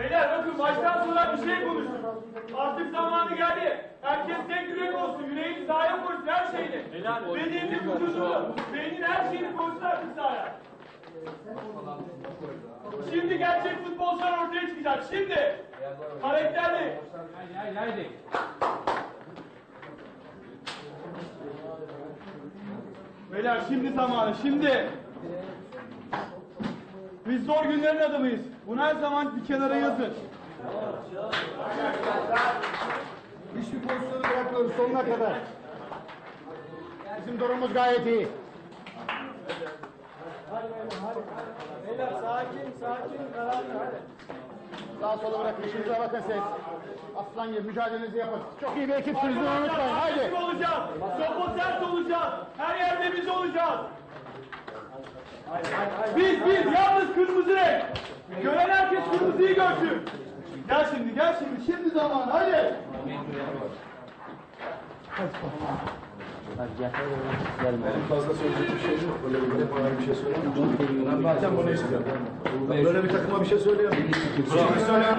Beyler bakın baştan sona bir şey konuştuk. Artık zamanı geldi. Herkes tek yürek olsun. Yüreğini sahaya koysun her şeyini. Bedenini, vücudunu, beynini her şeyini koysun artık sahaya. Şimdi gerçek futbolcular ortaya çıkacak. Şimdi. Karakterli. Haydi haydi. Beyler şimdi zamanı. Şimdi. Biz zor günlerin adamıyız. Bunu her zaman bir kenara yazın. Hiçbir pozisyonu bırakmıyoruz sonuna kadar. Bizim durumumuz gayet iyi. Beyler sakin, sakin, kararlı. Hadi. Sağ sola bırakın, işinize bakın siz. Aslan gibi mücadelenizi yapın. Çok iyi bir ekipsiniz, bunu unutmayın. Haydi. Olacağız. Sert olacağız. Her yerde biz olacağız. Biz biz yalnız kırmızı renk. Gören herkes kırmızıyı görsün. Gel şimdi gel şimdi. Şimdi zaman hadi. Fazla söyleyecek bir şey yok. Böyle bir bana bir şey söyleyemem. Ben zaten bunu istiyorum. Böyle bir takıma bir şey söyleyemem. Söyleyemem.